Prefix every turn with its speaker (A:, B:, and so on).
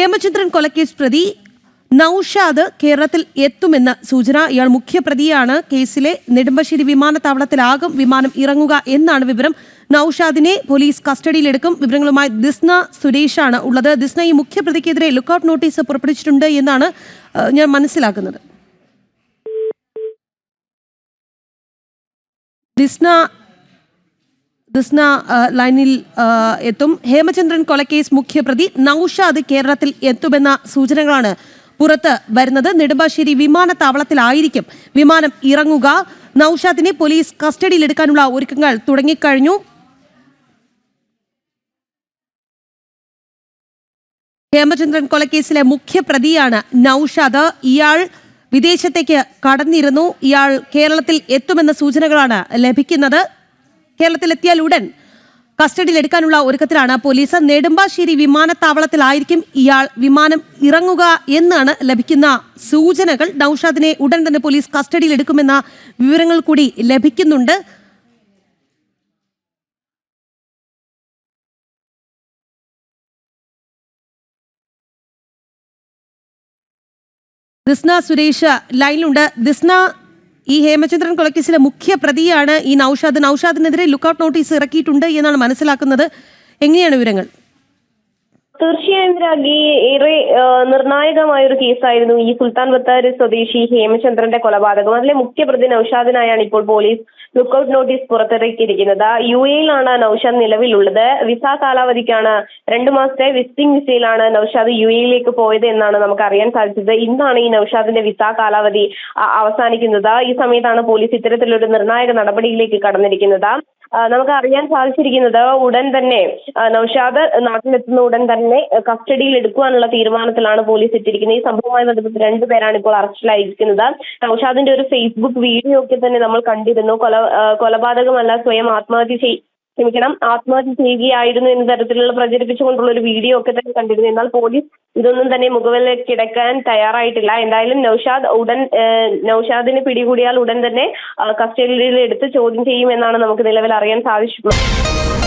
A: ഹേമചന്ദ്രൻ കൊലക്കേസ് പ്രതി നൌഷാദ് കേരളത്തിൽ എത്തുമെന്ന സൂചന. ഇയാൾ മുഖ്യപ്രതിയാണ്. കേസിലെ നെടുമ്പശ്ശേരി വിമാനത്താവളത്തിലാകും വിമാനം ഇറങ്ങുക എന്നാണ് വിവരം. നൌഷാദിനെ പോലീസ് കസ്റ്റഡിയിലെടുക്കും. വിവരങ്ങളുമായി ദിസ്ന സുരേഷാണ് ഉള്ളത്. ദിസ്ന ഈ മുഖ്യപ്രതിക്കെതിരെ ലുക്കൌട്ട് നോട്ടീസ് പുറപ്പെടുവിച്ചിട്ടുണ്ട് എന്നാണ് ഞാൻ മനസ്സിലാക്കുന്നത്. ദിസ്ന ദിസ്ന ലൈനിൽ എത്തും. ഹേമചന്ദ്രൻ കൊലക്കേസ് മുഖ്യപ്രതി. നൌഷാദ് കേരളത്തിൽ എത്തുമെന്ന സൂചനകളാണ് പുറത്ത് വരുന്നത്. നെടുമ്പാശ്ശേരി വിമാനത്താവളത്തിലായിരിക്കും വിമാനം ഇറങ്ങുക. നൌഷാദിനെ പോലീസ് കസ്റ്റഡിയിലെടുക്കാനുള്ള ഒരുക്കങ്ങൾ തുടങ്ങിക്കഴിഞ്ഞു. ഹേമചന്ദ്രൻ കൊലക്കേസിലെ മുഖ്യപ്രതിയാണ് നൌഷാദ്. ഇയാൾ വിദേശത്തേക്ക് കടന്നിരുന്നു. ഇയാൾ കേരളത്തിൽ എത്തുമെന്ന സൂചനകളാണ് ലഭിക്കുന്നത്. കേരളത്തിലെത്തിയാൽ ഉടൻ കസ്റ്റഡിയിലെടുക്കാനുള്ള ഒരുക്കത്തിലാണ് പോലീസ്. നെടുമ്പാശ്ശേരി വിമാനത്താവളത്തിലായിരിക്കും ഇയാൾ വിമാനം ഇറങ്ങുക എന്നാണ് ലഭിക്കുന്ന സൂചനകൾ. നൌഷാദിനെ ഉടൻ തന്നെ പോലീസ് കസ്റ്റഡിയിലെടുക്കുമെന്ന വിവരങ്ങൾ കൂടി ലഭിക്കുന്നുണ്ട്. ദിസ്ന സുരേഷ് ലൈനിലുണ്ട്. ദിസ്ന ഈ ഹേമചന്ദ്രൻ കൊലക്കേസിലെ മുഖ്യ പ്രതിയാണ് ഈ നൌഷാദ്. നൌഷാദിനെതിരെ ലുക്കൌട്ട് നോട്ടീസ് ഇറക്കിയിട്ടുണ്ട് എന്നാണ് മനസ്സിലാക്കുന്നത്. എങ്ങനെയാണ് വിവരങ്ങൾ?
B: തീർച്ചയായും രാഗി ഏറെ നിർണായകമായ ഒരു കേസായിരുന്നു ഈ സുൽത്താൻ ബത്താരി സ്വദേശി ഹേമചന്ദ്രന്റെ കൊലപാതകം. അതിലെ മുഖ്യപ്രതി നൌഷാദിനായാണ് ഇപ്പോൾ പോലീസ് ലുക്കൌട്ട് നോട്ടീസ് പുറത്തിറക്കിയിരിക്കുന്നത്. യു എയിലാണ് നൌഷാദ് നിലവിലുള്ളത്. വിസ കാലാവധിക്കാണ് രണ്ടു മാസത്തെ വിസിറ്റിംഗ് വിസയിലാണ് നൌഷാദ് യു എയിലേക്ക് പോയത് എന്നാണ് നമുക്ക് അറിയാൻ സാധിച്ചത്. ഇന്നാണ് ഈ നൌഷാദിന്റെ വിസ കാലാവധി അവസാനിക്കുന്നത്. ഈ സമയത്താണ് പോലീസ് ഇത്തരത്തിലൊരു നിർണായക നടപടിയിലേക്ക് കടന്നിരിക്കുന്നത്. നമുക്ക് അറിയാൻ സാധിച്ചിരിക്കുന്നത് ഉടൻ തന്നെ നൌഷാദ് നാട്ടിലെത്തുന്ന ഉടൻ തന്നെ കസ്റ്റഡിയിൽ എടുക്കുവാനുള്ള തീരുമാനത്തിലാണ് പോലീസ് എത്തിയിരിക്കുന്നത് ഈ സംഭവവുമായി ബന്ധപ്പെട്ട് രണ്ടുപേരാണ് ഇപ്പോൾ അറസ്റ്റിലായിരിക്കുന്നത്. നൌഷാദിന്റെ ഒരു ഫേസ്ബുക്ക് വീഡിയോ ഒക്കെ തന്നെ നമ്മൾ കണ്ടിരുന്നു. കൊല കൊലപാതകമല്ല സ്വയം ആത്മഹത്യ ചെയ് ക്ഷമിക്കണം ആത്മഹത്യ ചെയ്യുകയായിരുന്നു എന്ന തരത്തിലുള്ള പ്രചരിപ്പിച്ചുകൊണ്ടുള്ള ഒരു വീഡിയോ ഒക്കെ തന്നെ കണ്ടിരുന്നു. എന്നാൽ പോലീസ് ഇതൊന്നും തന്നെ മുഖവില കിടക്കാൻ തയ്യാറായിട്ടില്ല. എന്തായാലും നൌഷാദ് ഉടൻ നൌഷാദിനെ പിടികൂടിയാൽ ഉടൻ തന്നെ കസ്റ്റഡിയിൽ എടുത്ത് ചോദ്യം ചെയ്യുമെന്നാണ് നമുക്ക് നിലവിൽ അറിയാൻ സാധിച്ചിട്ടുള്ളത്.